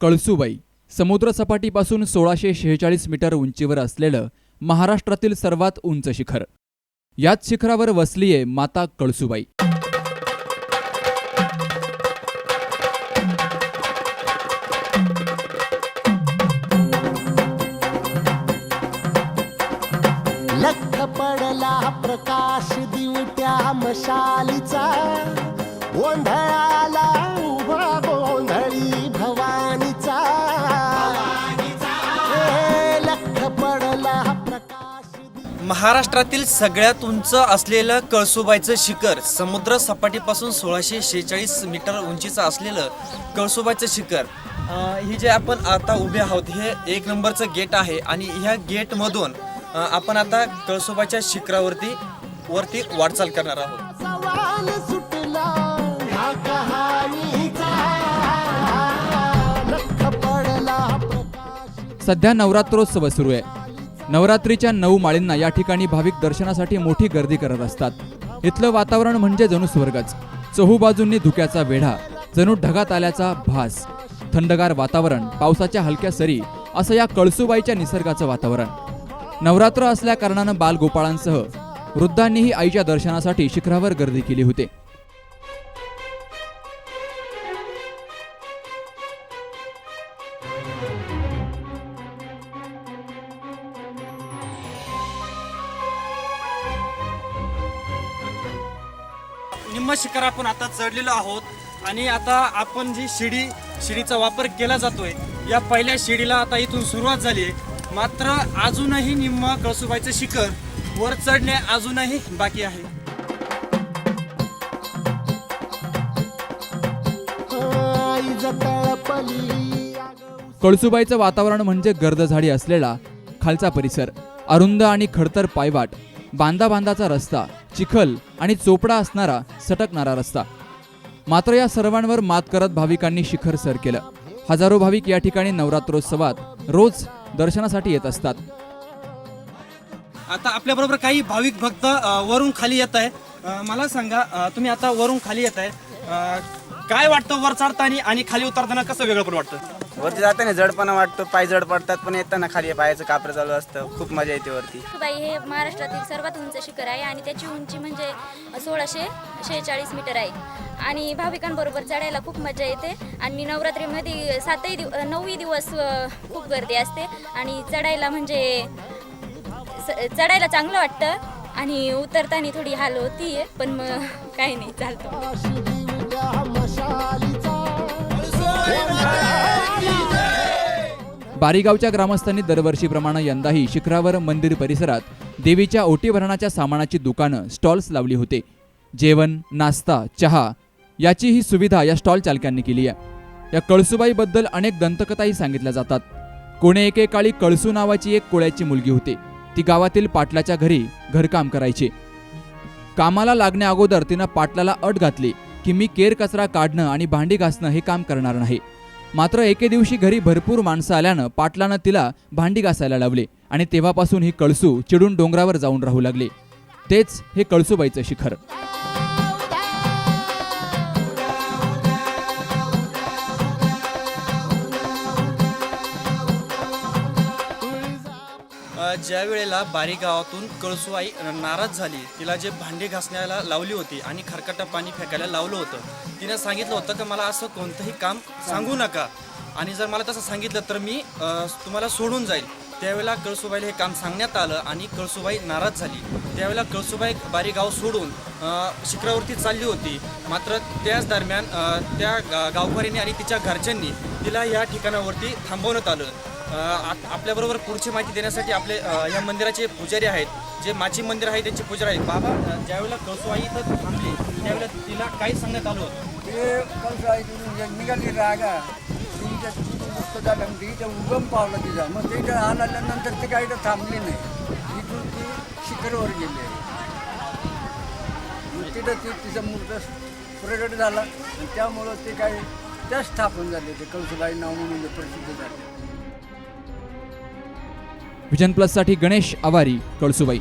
कळसुबाई. समुद्रसपाटीपासून सोळाशे शेहेचाळीस मीटर उंचीवर असलेलं महाराष्ट्रातील सर्वात उंच शिखर. याच शिखरावर वसलीये माता कळसुबाई. लख पडला प्रकाश दिवट्या मशालीचा. गोंधळाला महाराष्ट्रातील सगळ्यात उंच असलेलं कळसुबाईचं शिखर समुद्र सपाटीपासून सोळाशे शेहेचाळीस मीटर उंचीचं असलेलं कळसुबाईचं शिखर. ही जे आपण आता उभे आहोत हे एक नंबरचं गेट आहे आणि ह्या गेटमधून आपण आता कळसुबाईच्या शिखरावरती वरती वाटचाल करणार आहोत. सध्या नवरात्रोत्सव सुरू आहे. नवरात्रीच्या नऊ माळींना या ठिकाणी भाविक दर्शनासाठी मोठी गर्दी करत असतात. इथलं वातावरण म्हणजे जणू स्वर्गच. चहूबाजूंनी धुक्याचा वेढा जणू ढगात आल्याचा भास. थंडगार वातावरण पावसाच्या हलक्या सरी असं या कळसुबाईच्या निसर्गाचं वातावरण. नवरात्र असल्या कारणानं बालगोपाळांसह वृद्धांनीही आईच्या दर्शनासाठी शिखरावर गर्दी केली होती. निम्म शिखर आपण आता चढलेलो आहोत आणि आता आपण जी शिडी शिडीचा वापर केला जातोय या पहिल्या शिडीला आता इथून सुरुवात झाली आहे. मात्र अजूनही निम्म कळसुबाईचं शिखर वर चढणे अजूनही बाकी आहे. कळसुबाईचं वातावरण म्हणजे गर्द झाडी असलेला खालचा परिसर अरुंद आणि खडतर पायवाट बांधा बांधाचा रस्ता चिखल आणि चोपडा असणारा सटकणारा रस्ता. मात्र या सर्वांवर मात करत भाविकांनी शिखर सर केलं. हजारो भाविक या ठिकाणी नवरात्रोत्सवात रोज दर्शनासाठी येत असतात. आता आपल्या बरोबर काही भाविक भक्त वरून खाली येत आहे. मला सांगा तुम्ही आता वरून खाली येत आहे. काय वाटतं वर चढताना आणि खाली उतरताना कसं वेगळं पण वाटतं? वरती जाताना जडपणा वाटतो पाय जड पडतात पण येताना खाली पायाचं कापरं चालू असतं. खूप मजा येते वरती. बाई हे महाराष्ट्रातील सर्वात उंच शिखर आहे आणि त्याची उंची म्हणजे सोळाशे शेहेचाळीस मीटर आहे. आणि भाविकांबरोबर चढायला खूप मजा येते आणि नवरात्रीमध्ये सातही दिव नऊही दिवस अ, खूप गर्दी असते. आणि चढायला म्हणजे स- चढायला चांगलं वाटतं आणि उतरताना थोडी हाल होती पण मग काही नाही चालतं. बारीगावच्या ग्रामस्थांनी दरवर्षीप्रमाणे यंदाही शिखरावर मंदिर परिसरात देवीच्या ओटीभरणाच्या सामानाची दुकानं स्टॉल्स लावली होते. जेवण नाश्ता चहा याची ही सुविधा या स्टॉल चालकांनी केली आहे. या कळसुबाईबद्दल अनेक दंतकथाही सांगितल्या जातात. कोणे एकेकाळी कळसू नावाची एक कोळ्याची मुलगी होती. ती गावातील पाटलाच्या घरी घरकाम करायची. कामाला लागण्या अगोदर तिनं पाटलाला अट घातली. की मी केर कचरा काढणं आणि भांडी घासणं हे काम करणार नाही. मात्र एके दिवशी घरी भरपूर माणसं आल्यानं पाटलानं तिला भांडी घासायला लावले आणि तेव्हापासून ही कळसू चिडून डोंगरावर जाऊन राहू लागली. तेच हे कळसूबाईचं शिखर. ज्या वेळेला बारी गावातून कळसुआई नाराज झाली तिला जे भांडे घासण्याला लावली होती आणि खरकटा पाणी फेकायला लावलं होतं तिनं सांगितलं होतं की मला असं कोणतंही काम सांगू नका. आणि जर मला तसं सांगितलं तर मी तुम्हाला सोडून जाईल. त्यावेळेला कळसुबाईला हे काम सांगण्यात आलं आणि कळसुबाई नाराज झाली. त्यावेळेला कळसुबाई बारी गाव सोडून शिखरावरती चालली होती. मात्र त्याच दरम्यान त्या गा- गावकऱ्यांनी आणि तिच्या घरच्यांनी तिला या ठिकाणावरती थांबवण्यात आलं. आपल्याबरोबर पुढची माहिती देण्यासाठी आपले या मंदिराचे पुजारी आहेत. जे माची मंदिर आहे त्यांचे पुजारी आहेत. बाबा ज्यावेळेला कळसुबाई इथं थांबली त्यावेळेला तिला काय सांगण्यात आलं होतं? ते कसं तिथून निघाली रागा तिच्या पुस्तक झालं. मग तिथं उगम पावलं तिचा. मग तिथं आल्यानंतर ते काही इथं थांबली नाही. तिथून ती शिखरवर गेली. मग तिथं ती तिचा मूर्त प्रगट झाला. त्यामुळं ते काही त्या स्थापन झाले ते कळसुबाई नाव म्हणून प्रसिद्ध झाले. विजन प्लससाठी गणेश आवारी कळसुबाई.